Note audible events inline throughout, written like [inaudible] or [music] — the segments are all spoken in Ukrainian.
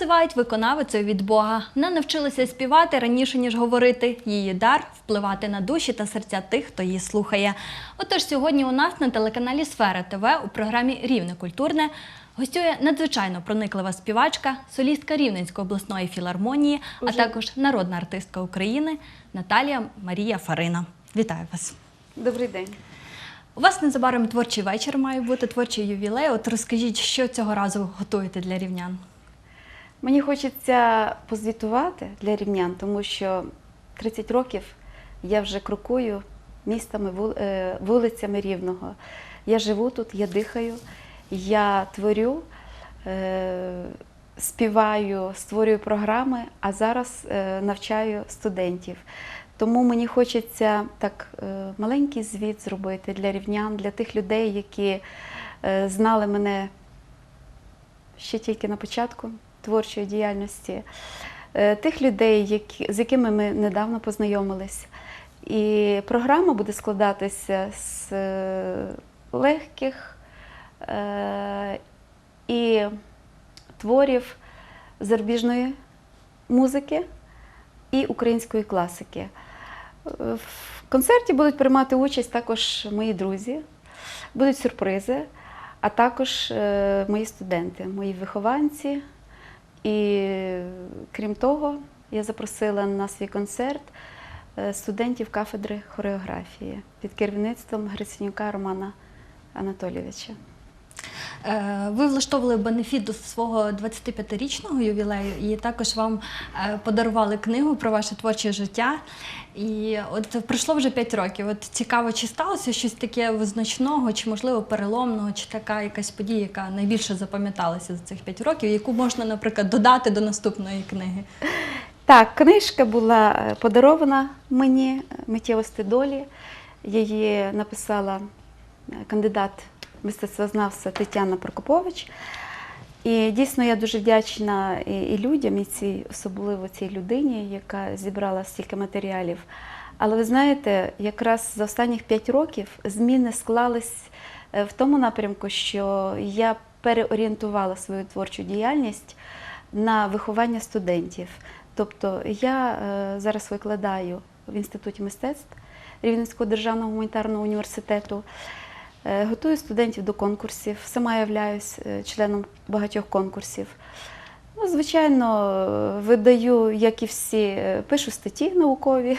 називають виконавицею від Бога. Вона навчилася співати раніше ніж говорити. Її дар впливати на душі та серця тих, хто її слухає. Отож, сьогодні у нас на телеканалі Сфера ТВ у програмі Рівне культурне гостює надзвичайно прониклива співачка, солістка Рівненської обласної філармонії, а також народна артистка України Наталія Марія Фарина. Вітаю вас! Добрий день. У вас незабаром творчий вечір має бути творчий ювілей. От розкажіть, що цього разу готуєте для рівнян? Мені хочеться позвітувати для рівнян, тому що 30 років я вже крокую містами, е, вулицями Рівного. Я живу тут, я дихаю, я творю, е, співаю, створюю програми, а зараз е, навчаю студентів. Тому мені хочеться так маленький звіт зробити для рівнян, для тих людей, які знали мене ще тільки на початку творчої діяльності, е, тих людей, які, з якими ми недавно познайомились. І програма буде складатися з е, легких е, і творів зарубіжної музики і української класики. В концерті будуть приймати участь також мої друзі, будуть сюрпризи, а також мої студенти, мої вихованці. І крім того, я запросила на свій концерт е, студентів кафедри хореографії під керівництвом Гриценюка Романа Анатолійовича. Е, Ви влаштовували бенефіт до свого 25-річного ювілею, і також вам е, подарували книгу про ваше творче життя. І от пройшло вже 5 років. От цікаво, чи сталося щось таке визначного, чи можливо переломного, чи така якась подія, яка найбільше запам'яталася за цих 5 років, яку можна, наприклад, додати до наступної книги. Так, книжка була е, подарована мені миттєвості долі. Її написала кандидат мистецтвознавця Тетяна Прокопович. І дійсно я дуже вдячна і, і людям, і цій, особливо цій людині, яка зібрала стільки матеріалів. Але ви знаєте, якраз за останніх п'ять років зміни склались е, в тому напрямку, що я переорієнтувала свою творчу діяльність на виховання студентів. Тобто я е, зараз викладаю в інституті мистецтв Рівненського державного гуманітарного університету. Е, Готую студентів до конкурсів, сама являюсь е, членом багатьох конкурсів. Ну, звичайно, е, видаю, як і всі, пишу статті наукові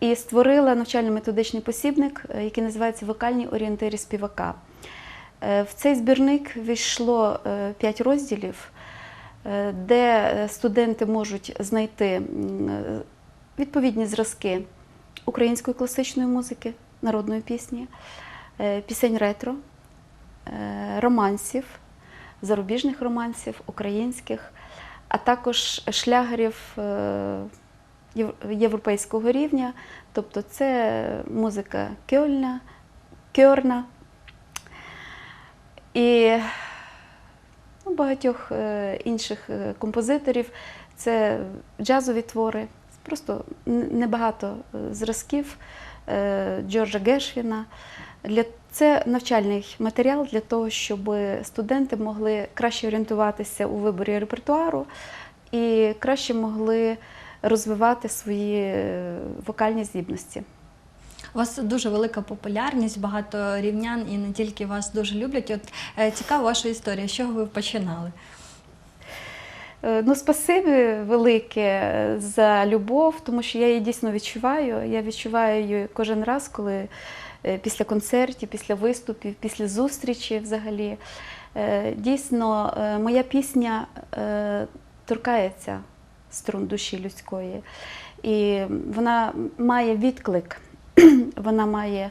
і створила навчально-методичний посібник, який називається Вокальні орієнтири співака. В цей збірник війшло 5 розділів, де студенти можуть знайти відповідні зразки української класичної музики, народної пісні, пісень ретро, е, романсів, зарубіжних романсів, українських, а також шлягерів е, європейського рівня, тобто це музика кьольна, кьорна. І ну, багатьох е, інших е, композиторів. Це джазові твори, просто небагато е, зразків. е, Джорджа Гешвіна. Це навчальний матеріал для того, щоб студенти могли краще орієнтуватися у виборі репертуару і краще могли розвивати свої е, вокальні здібності. У вас дуже велика популярність, багато рівнян і не тільки вас дуже люблять. От е, цікава ваша історія. З чого ви починали? Е, Ну, спасибі велике за любов, тому що я її дійсно відчуваю. Я відчуваю її кожен раз, коли е, після концертів, після виступів, після зустрічі взагалі. Е, Дійсно, е, моя пісня е, торкається струн душі людської. І вона має відклик, [clears throat] вона має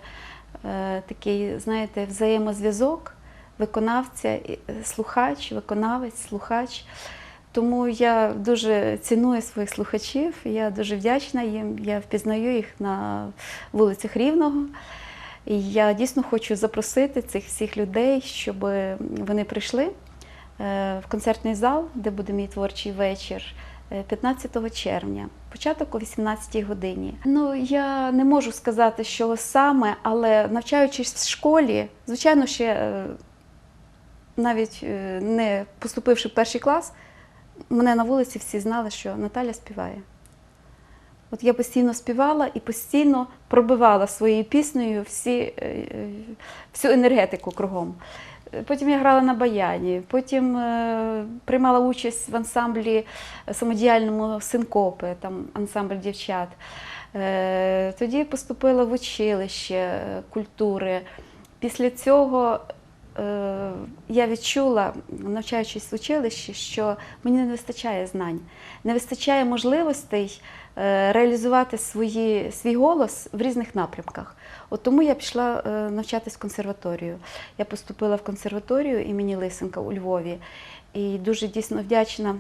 е, такий, знаєте, взаємозв'язок виконавця, е, слухач, виконавець, слухач. Тому я дуже ціную своїх слухачів, я дуже вдячна їм. Я впізнаю їх на вулицях Рівного. І я дійсно хочу запросити цих всіх людей, щоб вони прийшли е, в концертний зал, де буде мій творчий вечір. е, 15 червня, початок о 18 годині. Ну я не можу сказати, що саме, але навчаючись в школі, звичайно, ще е, навіть е, не поступивши в перший клас, мене на вулиці всі знали, що Наталя співає. От я постійно співала і постійно пробивала своєю піснею всі, е, е, всю енергетику кругом. Потім я грала на баяні, потім е, приймала участь в ансамблі самодіяльному синкопи, там ансамбль дівчат. Тоді поступила в училище культури. Після цього я відчула, навчаючись в училищі, що мені не вистачає знань, не вистачає можливостей е, реалізувати свої, свій голос в різних напрямках. От тому я пішла е, навчатись в консерваторію. Я поступила в консерваторію імені Лисенка у Львові і дуже дійсно вдячна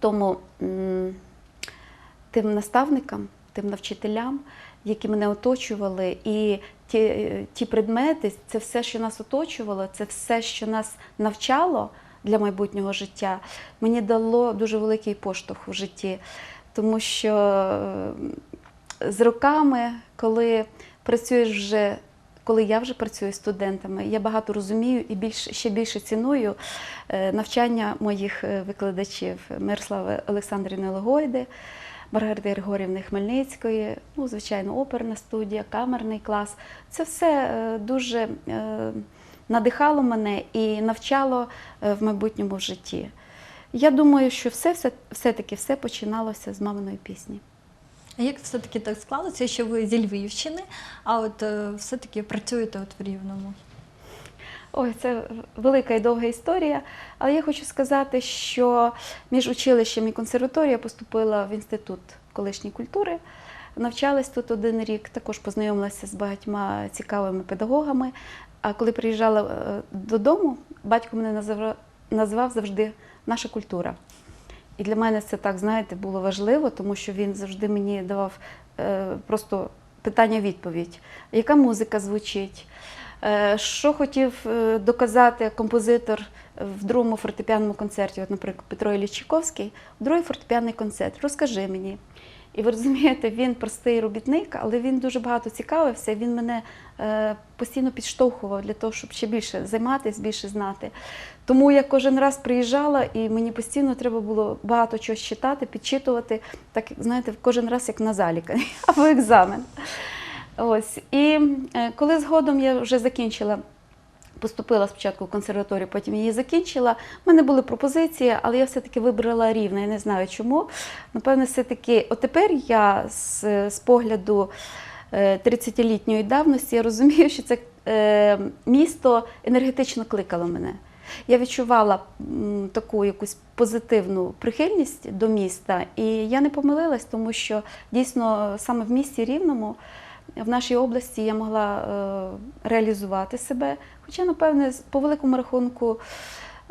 тому тим наставникам, тим навчителям, які мене оточували, і ті, ті предмети, це все, що нас оточувало, це все, що нас навчало для майбутнього життя, мені дало дуже великий поштовх в житті. Тому що е, з роками, коли працюєш вже, коли я вже працюю з студентами, я багато розумію і більш, ще більше ціную е, навчання моїх е, викладачів Мирослави Олександрівни Логойди, Маргарити Григорівни Хмельницької, ну, звичайно, оперна студія, камерний клас. Це все е, дуже е, надихало мене і навчало е, в майбутньому в житті. Я думаю, що все, все, все-таки все починалося з маминої пісні. А як все-таки так склалося, що ви зі Львівщини, а от все-таки працюєте от в Рівному? Ой, це велика і довга історія. Але я хочу сказати, що між училищем і консерваторією поступила в інститут колишньої культури. Навчалась тут один рік, також познайомилася з багатьма цікавими педагогами. А коли приїжджала е, додому, батько мене назвав завжди наша культура. І для мене це так, знаєте, було важливо, тому що він завжди мені давав е, просто питання-відповідь, яка музика звучить, що хотів е, доказати композитор в другому фортепіанному концерті, от, наприклад, Петро Ілліч Чайковський, другий фортепіанний концерт, розкажи мені. І ви розумієте, він простий робітник, але він дуже багато цікавився. Він мене е, постійно підштовхував для того, щоб ще більше займатися, більше знати. Тому я кожен раз приїжджала, і мені постійно треба було багато чого читати, підчитувати, так знаєте, кожен раз як на залік [laughs] або екзамен. Ось. І е, коли згодом я вже закінчила. Поступила спочатку в консерваторію, потім її закінчила. У мене були пропозиції, але я все-таки вибрала рівне. Я не знаю чому. Напевно, все-таки, от тепер я з, з погляду е, 30-літньої давності я розумію, що це е, місто енергетично кликало мене. Я відчувала м, таку якусь позитивну прихильність до міста, і я не помилилась, тому що дійсно саме в місті Рівному. В нашій області я могла е, реалізувати себе. Хоча, напевне, по великому рахунку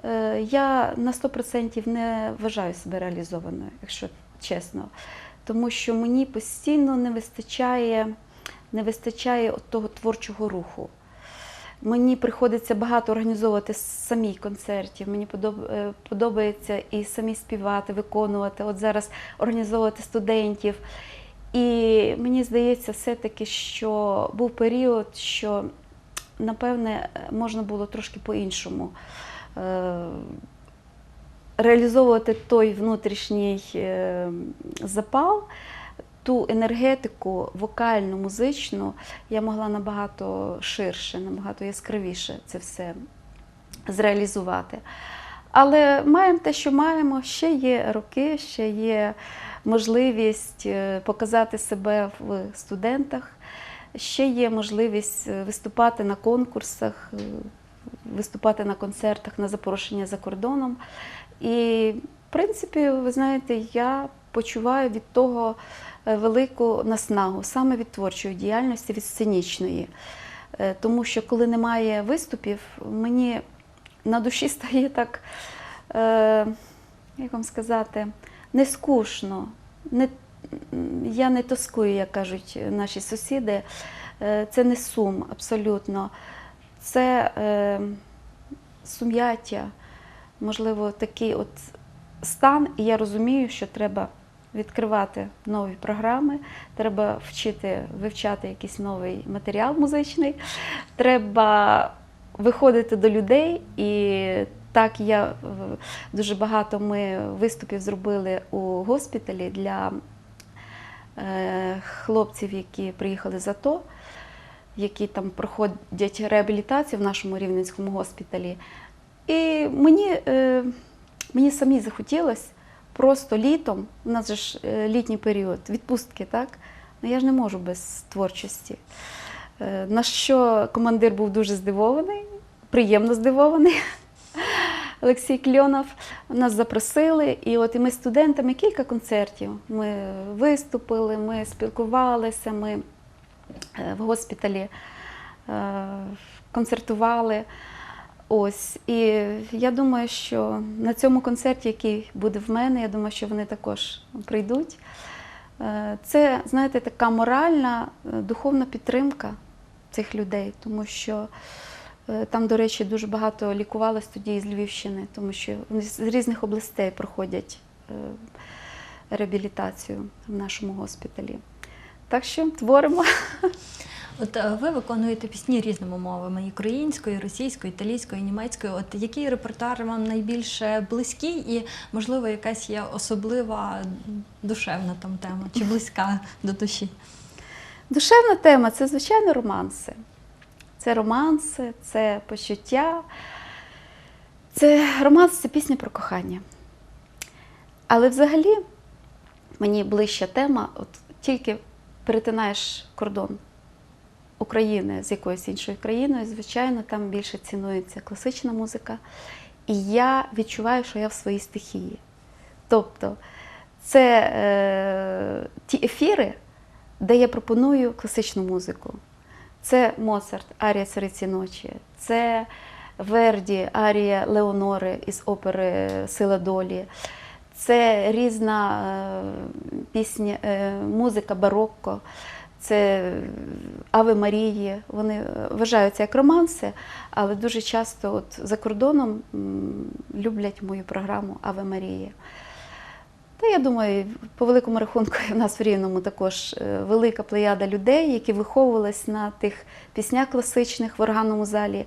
е, я на 100% не вважаю себе реалізованою, якщо чесно. Тому що мені постійно не вистачає, не вистачає того творчого руху. Мені приходиться багато організовувати самій концертів. Мені е, подобається і самі співати, виконувати. От зараз організовувати студентів. І мені здається, все-таки, що був період, що напевне можна було трошки по-іншому е, реалізовувати той внутрішній е, запал, ту енергетику вокальну, музичну, я могла набагато ширше, набагато яскравіше це все зреалізувати. Але маємо те, що маємо, ще є роки, ще є можливість е, показати себе в студентах, ще є можливість е, виступати на конкурсах, е, виступати на концертах на запрошення за кордоном. І, в принципі, ви знаєте, я почуваю від того велику наснагу, саме від творчої діяльності, від сценічної. Тому що коли немає виступів, мені на душі [laughs] стає так, як вам сказати, не скучно. Не, я не тоскую, як кажуть наші сусіди. Е, Це не сум абсолютно. Це е, сум'яття, можливо, такий от стан, і я розумію, що треба відкривати нові програми, треба вчити, вивчати якийсь новий матеріал музичний, треба виходити до людей і Так, я е, дуже багато ми виступів зробили у госпіталі для е, хлопців, які приїхали з АТО, які там проходять реабілітацію в нашому рівненському госпіталі. І мені, е, мені самі захотілося просто літом, у нас же ж літній період, відпустки, так? Ну я ж не можу без творчості. На що командир був дуже здивований, приємно здивований. Олексій Кльонов нас запросили, і от і ми студентами кілька концертів. Ми виступили, ми спілкувалися, ми е, в госпіталі е, концертували. Ось, і я думаю, що на цьому концерті, який буде в мене, я думаю, що вони також прийдуть. Е, Це, знаєте, така моральна, духовна підтримка цих людей, тому що там, до речі, дуже багато лікувалось тоді із Львівщини, тому що вони з різних областей проходять е, реабілітацію в нашому госпіталі. Так що творимо. [laughs] От е, ви виконуєте пісні різними мовами: і українською, і російською, італійською, і німецькою. От який репертуар вам найбільше близький, і можливо якась є особлива душевна там тема, чи близька до душі? Душевна тема це, звичайно, романси. Це романси, це почуття. Це романс це пісня про кохання. Але взагалі мені ближча тема, от тільки перетинаєш кордон України з якоюсь іншою країною, звичайно, там більше цінується класична музика. І я відчуваю, що я в своїй стихії. Тобто це е, ті ефіри, де я пропоную класичну музику. Це Моцарт, Арія Цариці ночі, це Верді, Арія Леонори із опери Сила долі. Це різна е, пісня, е, музика барокко, це Ави Марії. Вони вважаються як романси, але дуже часто от за кордоном люблять мою програму Аве Марії. Та я думаю, по великому рахунку [laughs] в нас в Рівному також е, велика плеяда людей, які виховувались на тих піснях класичних в органному залі,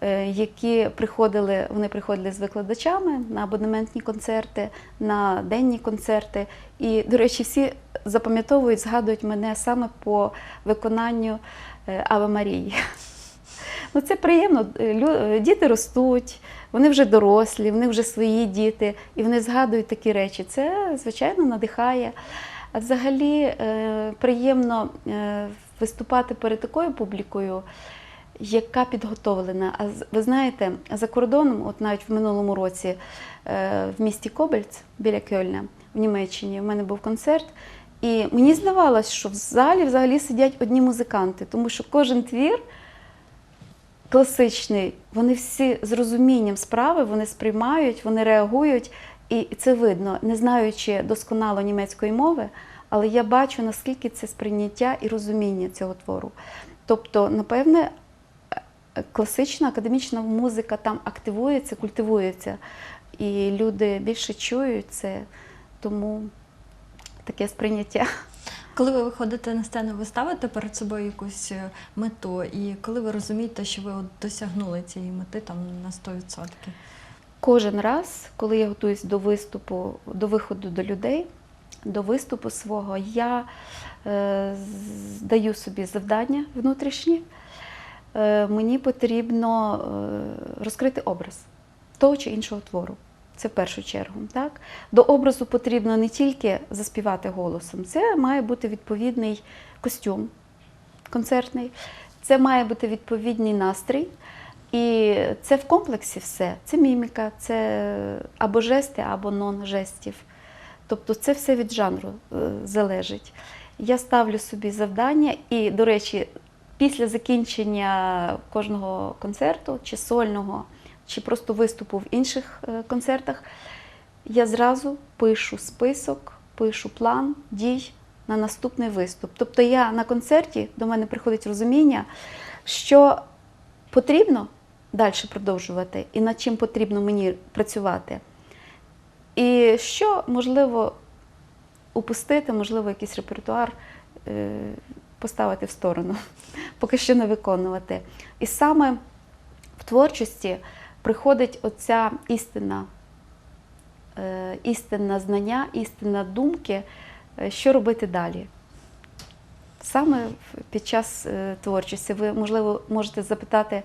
е, які приходили, вони приходили з викладачами на абонементні концерти, на денні концерти. І, до речі, всі запам'ятовують, згадують мене саме по виконанню е, Ави Марії. [laughs] Ну, це приємно. Діти ростуть, вони вже дорослі, в них вже свої діти, і вони згадують такі речі. Це, звичайно, надихає. А взагалі е, приємно е, виступати перед такою публікою, яка підготовлена. А ви знаєте, за кордоном, от навіть в минулому році е, в місті Кобельц біля Кьольна в Німеччині, в мене був концерт. І мені здавалось, що в залі взагалі сидять одні музиканти, тому що кожен твір класичний, вони всі з розумінням справи, вони сприймають, вони реагують, і це видно, не знаючи досконало німецької мови, але я бачу, наскільки це сприйняття і розуміння цього твору. Тобто, напевне, класична академічна музика там активується, культивується, і люди більше чують це, тому таке сприйняття. Коли ви виходите на сцену, ви ставите перед собою якусь е, мету, і коли ви розумієте, що ви от досягнули цієї мети там на 100%? Кожен раз, коли я готуюсь до виступу, до виходу до людей, до виступу свого, я е, даю собі завдання внутрішні. Е, мені потрібно е, розкрити образ того чи іншого твору. Це в першу чергу. Так? До образу потрібно не тільки заспівати голосом, це має бути відповідний костюм концертний, це має бути відповідний настрій. І це в комплексі все. Це міміка, це або жести, або нон-жестів. Тобто це все від жанру е, залежить. Я ставлю собі завдання, і, до речі, після закінчення кожного концерту, чи сольного, чи просто виступу в інших е, концертах, я зразу пишу список, пишу план дій на наступний виступ. Тобто я на концерті до мене приходить розуміння, що потрібно далі продовжувати і над чим потрібно мені працювати. І що можливо упустити, можливо, якийсь репертуар е, поставити в сторону, [laughs] поки що не виконувати. І саме в творчості приходить оця істина, е, істинне знання, істинна думки, е, що робити далі. Саме під час е, творчості ви, можливо, можете запитати,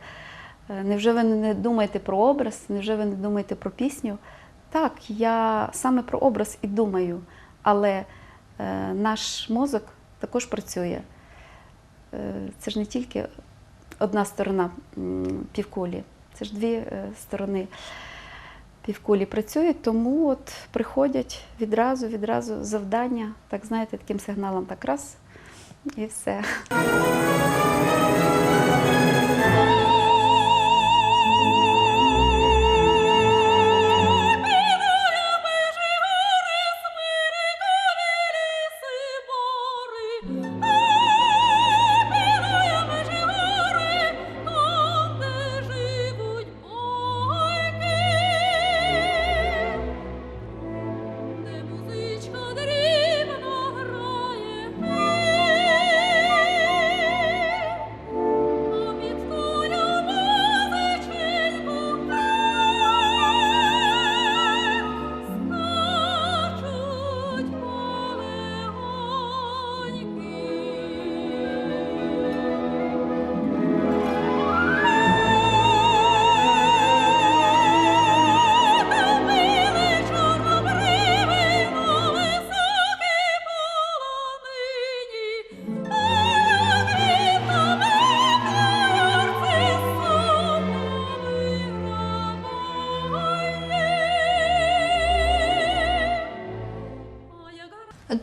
невже ви не думаєте про образ, невже ви не думаєте про пісню? Так, я саме про образ і думаю, але наш мозок також працює. Це ж не тільки одна сторона м, півкулі, це ж дві е, сторони півкулі працюють, тому от приходять відразу, відразу завдання, так знаєте, таким сигналом так раз і все.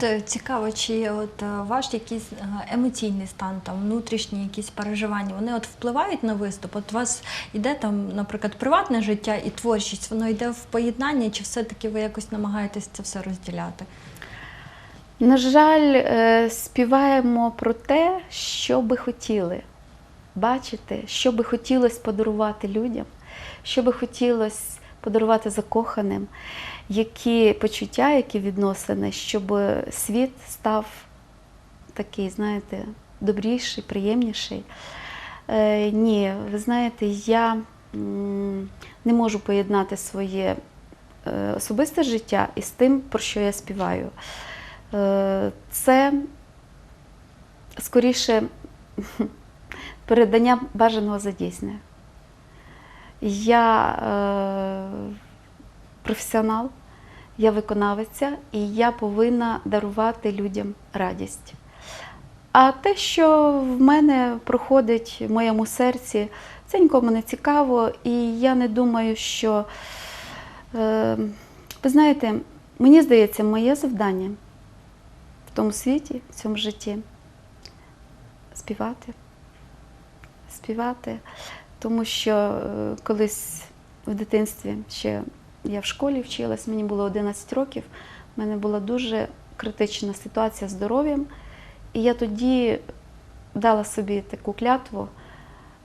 Е, цікаво, чи от е, ваш якийсь е, емоційний стан, там внутрішні якісь переживання, вони от впливають на виступ? От у вас йде там, наприклад, приватне життя і творчість, воно йде в поєднанні, чи все-таки ви якось намагаєтесь це все розділяти? На жаль, співаємо про те, що би хотіли бачити, що би хотілося подарувати людям, що би хотілося подарувати закоханим, які почуття, які відносини, щоб світ став такий, знаєте, добріший, приємніший. Е, ні, ви знаєте, я не можу поєднати своє е, особисте життя із тим, про що я співаю. Е, Це скоріше [laughs] передання бажаного за дійсне. Я е, професіонал, я виконавиця, і я повинна дарувати людям радість. А те, що в мене проходить в моєму серці, це нікому не цікаво, і я не думаю, що е, ви знаєте, мені здається, моє завдання в тому світі, в цьому житті співати. Співати. Тому що е, колись в дитинстві ще я в школі вчилась, мені було 11 років, в мене була дуже критична ситуація з здоров'ям. І я тоді дала собі таку клятву,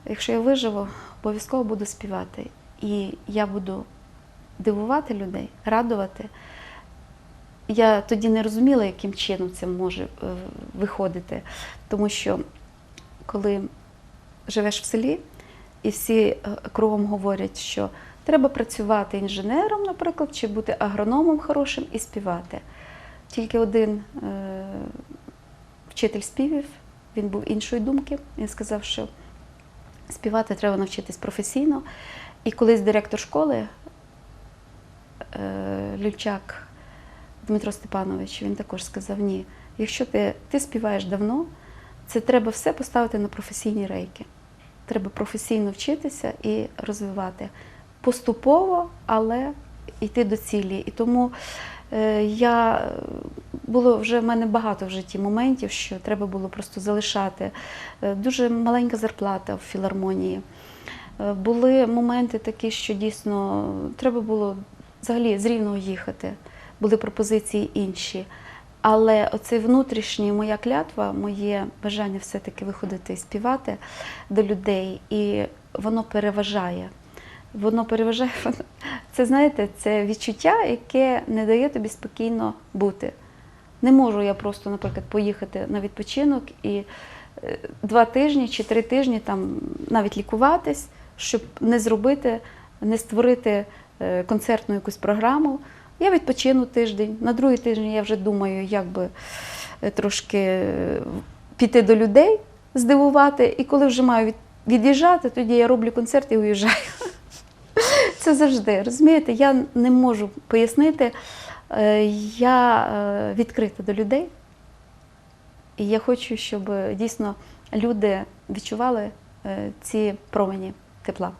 якщо я виживу, обов'язково буду співати. І я буду дивувати людей, радувати. Я тоді не розуміла, яким чином це може е, виходити. Тому що коли живеш в селі, і всі е, кругом говорять, що треба працювати інженером, наприклад, чи бути агрономом хорошим і співати. Тільки один е, вчитель співів, він був іншої думки. Він сказав, що співати треба навчитись професійно. І колись директор школи е, Люльчак Дмитро Степанович, він також сказав: ні, якщо ти, ти співаєш давно, це треба все поставити на професійні рейки. Треба професійно вчитися і розвивати поступово, але йти до цілі. І тому е, я було вже в мене багато в житті моментів, що треба було просто залишати. Е, Дуже маленька зарплата в філармонії. Е, Були моменти такі, що дійсно треба було взагалі з рівного їхати. Були пропозиції інші. Але оцей внутрішній моя клятва, моє бажання все-таки виходити і співати до людей, і воно переважає. Воно переважає. [laughs] Це знаєте, це відчуття, яке не дає тобі спокійно бути. Не можу я просто, наприклад, поїхати на відпочинок і е, два тижні чи три тижні там навіть лікуватись, щоб не зробити не створити е, концертну якусь програму. Я відпочину тиждень. На другий тиждень я вже думаю, як би е, трошки е, піти до людей, здивувати. І коли вже маю від'їжджати, тоді я роблю концерт і уїжджаю. [laughs] Це завжди. Розумієте, я не можу пояснити. Е, Я відкрита до людей. І я хочу, щоб дійсно люди відчували ці промені тепла.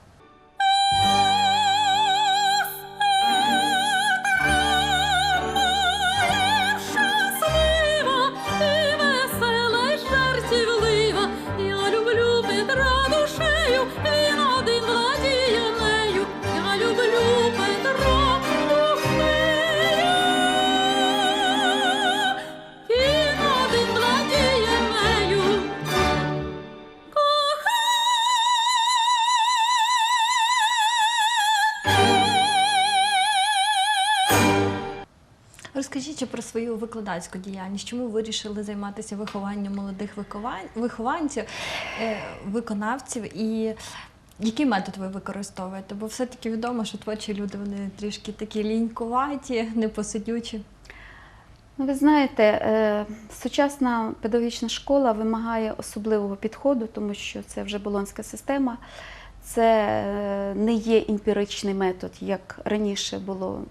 Розкажіть про свою викладацьку діяльність. Чому ви вирішили займатися вихованням молодих вихованців, е, виконавців і який метод ви використовуєте? Бо все-таки відомо, що творчі люди вони трішки такі лінькуваті, непосидючі. Ну, ви знаєте, е, сучасна педагогічна школа вимагає особливого підходу, тому що це вже болонська система. Це е, не є емпіричний метод, як раніше було.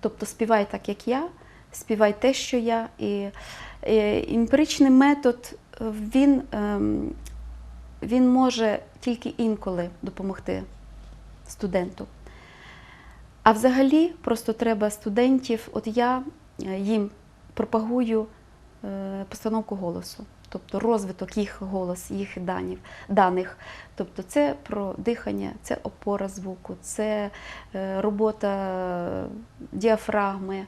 Тобто співай так, як я, співай те, що я. І е, емпіричний метод він, ем, він може тільки інколи допомогти студенту. А взагалі просто треба студентів, от я е, їм пропагую е, постановку голосу, тобто розвиток їх голос, їх данів, даних. Тобто це про дихання, це опора звуку, це е, робота діафрагми,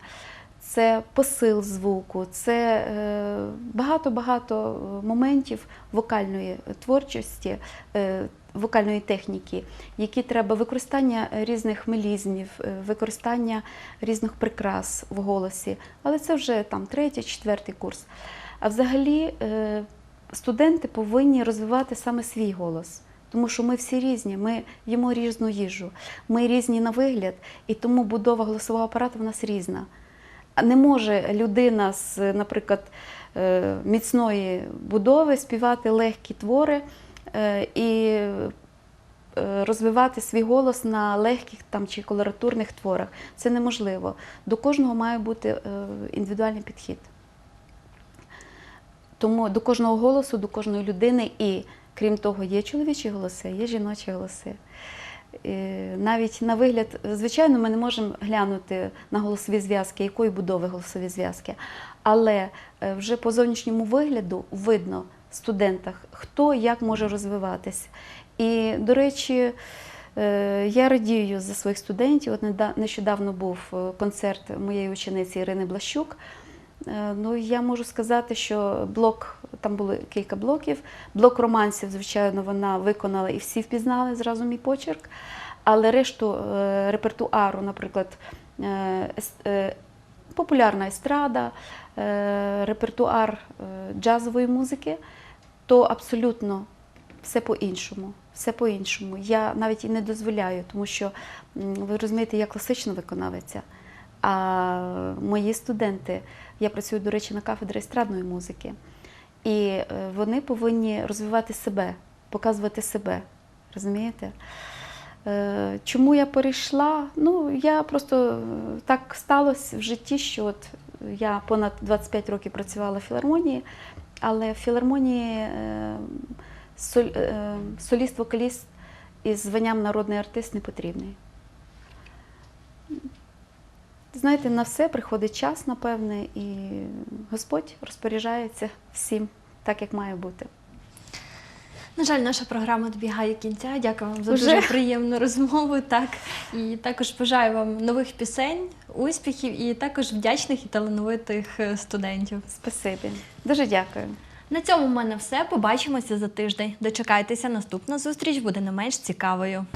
це посил звуку, це е, багато-багато моментів вокальної творчості, е, вокальної техніки, які треба використання різних мелізмів, е, використання різних прикрас в голосі. Але це вже там третій, четвертий курс. А взагалі студенти повинні розвивати саме свій голос. Тому що ми всі різні, ми їмо різну їжу, ми різні на вигляд, і тому будова голосового апарату в нас різна. Не може людина з, наприклад, е, міцної будови співати легкі твори е, і е, розвивати свій голос на легких там, чи колоратурних творах. Це неможливо. До кожного має бути індивідуальний підхід. Тому до кожного голосу, до кожної людини, і крім того, є чоловічі голоси, є жіночі голоси. І навіть на вигляд, звичайно, ми не можемо глянути на голосові зв'язки, якої будови голосові зв'язки, але е, вже по зовнішньому вигляду видно в студентах, хто як може розвиватись. І, до речі, е, я радію за своїх студентів. От нещодавно був е, концерт моєї учениці Ірини Блащук. Е, Ну, я можу сказати, що блок, там було кілька блоків. Блок романсів, звичайно, вона виконала і всі впізнали зразу мій почерк. Але решту е, репертуару, наприклад, е, популярна естрада, репертуар джазової музики, то абсолютно все по-іншому. Все по-іншому. Я навіть і не дозволяю, тому що ви розумієте, я класично виконавиця. А мої студенти, я працюю, до речі, на кафедрі естрадної музики, і е, вони повинні розвивати себе, показувати себе. Розумієте? Е, Чому я перейшла? Ну, я просто е, так сталося в житті, що от я понад 25 років працювала в філармонії, але в філармонії соліст-вокаліст із званням народний артист не потрібний. Знаєте, на все приходить час, напевне, і Господь розпоряджається всім так, як має бути. На жаль, наша програма добігає кінця. Дякую вам за Уже? дуже приємну розмову. Так і також бажаю вам нових пісень, успіхів і також вдячних і талановитих е, студентів. Спасибі. Дуже дякую. На цьому в мене все. Побачимося за тиждень. Дочекайтеся, наступна зустріч буде не менш цікавою.